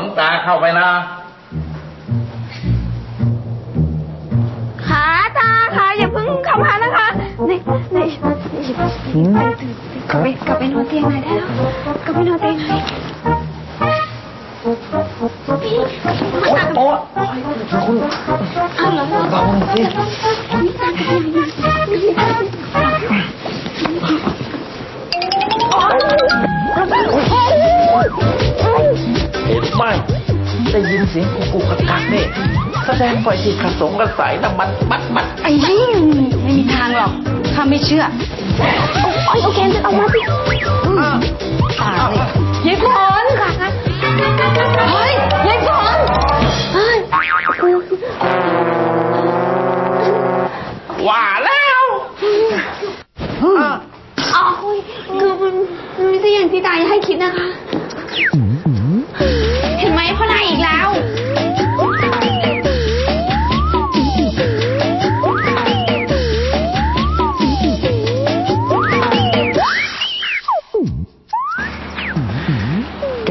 นตาเข้าไปนะขาตาค่ะอย่าเพิ่งเข้ามานะคะนี่นี่กลับไปกลับไปนอนเตียงหน่อยได้แล้วกลับไปนอนเตียงหน่อยพี่มากับโอ้คุณเอาเหรอเบาหน่อยสิ เสียงกุกกุกกักกักนี่แสดงไฟที่ผสมกันใสน้ำมันบัดบัดไอ้นี่ไม่มีทางหรอกข้าไม่เชื่อโอ้ยโอเคจะเอามาสิตาเลยยายฝนค่ะเฮ้ยยายฝนเฮ้ยว่าแล้วอ๋อคือมันมันไม่ใช่อย่างที่ตายให้คิดนะคะ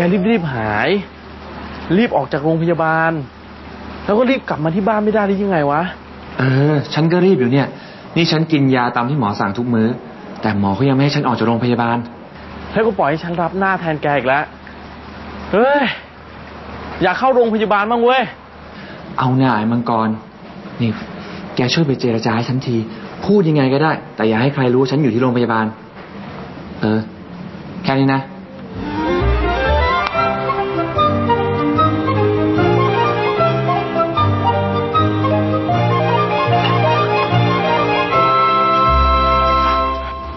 แกรีบๆหาย รีบออกจากโรงพยาบาล แล้วก็รีบกลับมาที่บ้านไม่ได้ได้ยังไงวะ เออ ฉันก็รีบอยู่เนี่ย นี่ฉันกินยาตามที่หมอสั่งทุกมื้อ แต่หมอเขายังไม่ให้ฉันออกจากโรงพยาบาล แล้วก็ปล่อยให้ฉันรับหน้าแทนแกอีกแล้ว เฮ้ย อยากเข้าโรงพยาบาลบ้างเว้ย เอาหน่าไอ้มังกร นี่ แกช่วยไปเจรจาให้ฉันที พูดยังไงก็ได้ แต่อย่าให้ใครรู้ฉันอยู่ที่โรงพยาบาล เออ แค่นี้นะ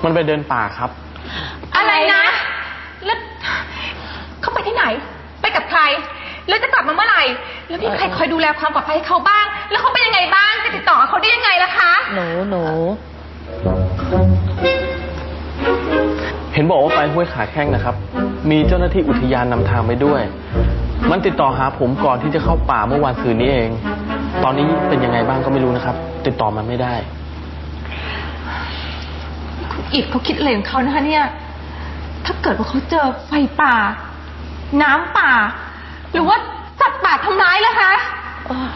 มันไปเดินป่าครับ อะไรนะ แล้วเขาไปที่ไหน ไปกับใคร แล้วจะกลับมาเมื่อไหร่ แล้วมีใครคอยดูแลความปลอดภัยให้เขาบ้าง แล้วเขาเป็นยังไงบ้าง จะติดต่อกับเขาได้ยังไงล่ะคะ หนูหนูเห็นบอกว่าไปห้วยขาแข้งนะครับ มีเจ้าหน้าที่อุทยานนำทางไปด้วย มันติดต่อหาผมก่อนที่จะเข้าป่าเมื่อวันซืนนี้เอง ตอนนี้เป็นยังไงบ้างก็ไม่รู้นะครับ ติดต่อมันไม่ได้คุณ อิดเขาคิดอะไรของเขานะคะเนี่ย ถ้าเกิดว่าเขาเจอไฟป่า น้ำป่า หรือว่าสัตว์ป่าทำร้ายล่ะคะ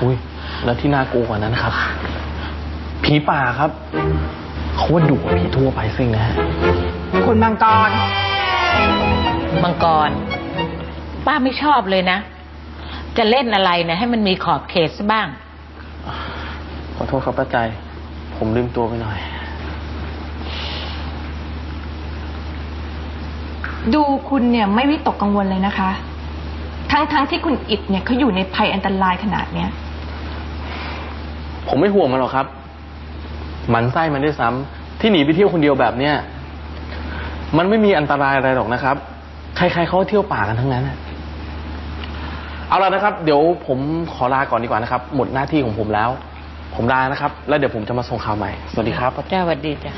อุ้ยแล้วที่น่ากลัวกว่านั้นนะครับ ผีป่าครับ เขาว่าดุกว่าผีทั่วไปซิ่งนะฮะคุณมังกร มังกร ป้าไม่ชอบเลยนะ จะเล่นอะไรเนี่ยให้มันมีขอบเขตซะบ้าง ขอโทษครับป้าใจ ผมลืมตัวไปหน่อย ดูคุณเนี่ยไม่วิตกกังวลเลยนะคะ ทั้งๆที่คุณอิดเนี่ยเขาอยู่ในภัยอันตรายขนาดเนี้ย ผมไม่ห่วงมันหรอกครับ หมันไส้มันด้วยซ้ำที่หนีไปเที่ยวคนเดียวแบบเนี้ยมันไม่มีอันตรายอะไรหรอกนะครับ ใครๆเขาเที่ยวป่ากันทั้งนั้นน่ะเอาละนะครับ เดี๋ยวผมขอลาก่อนดีกว่านะครับ หมดหน้าที่ของผมแล้ว ผมลานะครับ แล้วเดี๋ยวผมจะมาส่งข่าวใหม่ สวัสดีครับ จ้าสวัสดีจ้ะ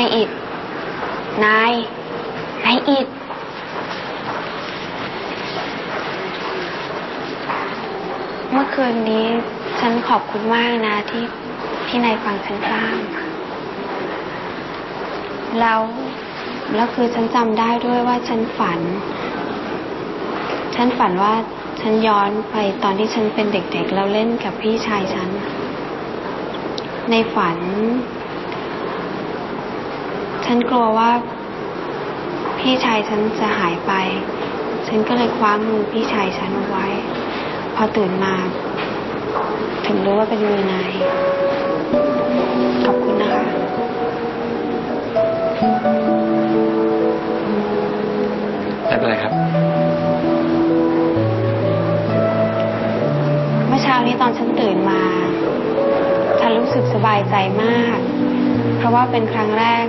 นายอิดนายนายอิดเมื่อคืนนี้ฉันขอบคุณมากนะที่ที่นายฟังฉันพร่ำแล้วแล้วคือฉันจำได้ด้วยว่าฉันฝัน ฉันฝันว่าฉันย้อนไปตอนที่ฉันเป็นเด็กๆแล้วเล่นกับพี่ชายฉัน ในฝัน ฉันกลัวว่า พี่ชายฉันจะหายไป ฉันก็เลยคว้ามือพี่ชายฉันเอาไว้ พอตื่นมา ถึงรู้ว่าเป็นมือนายขอบคุณนะคะไม่เป็นไรครับ เมื่อเช้านี้ตอนฉันตื่นมาฉันรู้สึกสบายใจมาก เพราะว่าเป็นครั้งแรก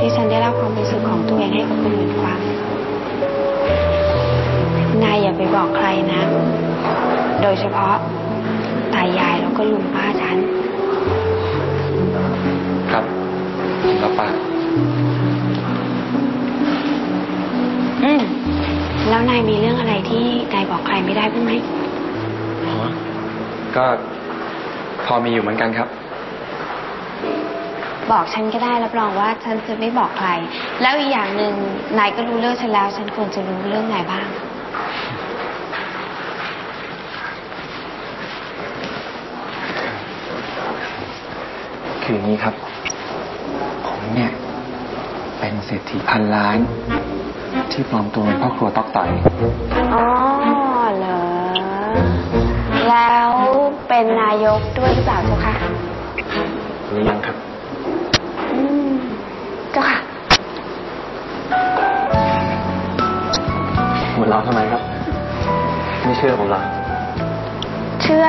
ที่ฉันได้เล่าความรู้สึกของตัวเองให้กับคนอื่นฟัง นายอย่าไปบอกใครนะ โดยเฉพาะตายายแล้วก็ลุงป้าฉัน ครับแล้วป้าอืมแล้วนายมีเรื่องอะไรที่นายบอกใครไม่ได้บ้างไหมอ๋อก็พอมีอยู่เหมือนกันครับ บอกฉันก็ได้รับรองว่าฉันจะไม่บอกใคร แล้วอีกอย่างหนึ่งนายก็รู้เรื่องฉันแล้ว ฉันควรจะรู้เรื่องไหนบ้าง คืออย่างนี้ครับ ผมเนี่ย เป็นเศรษฐีพันล้าน ที่ปลอมตัวเป็นพ่อครัวตอกต่อย อ๋อเหรอ แล้วเป็นนายกด้วยหรือเปล่าเจ้าคะ หรือยังครับ ไม่เชื่อ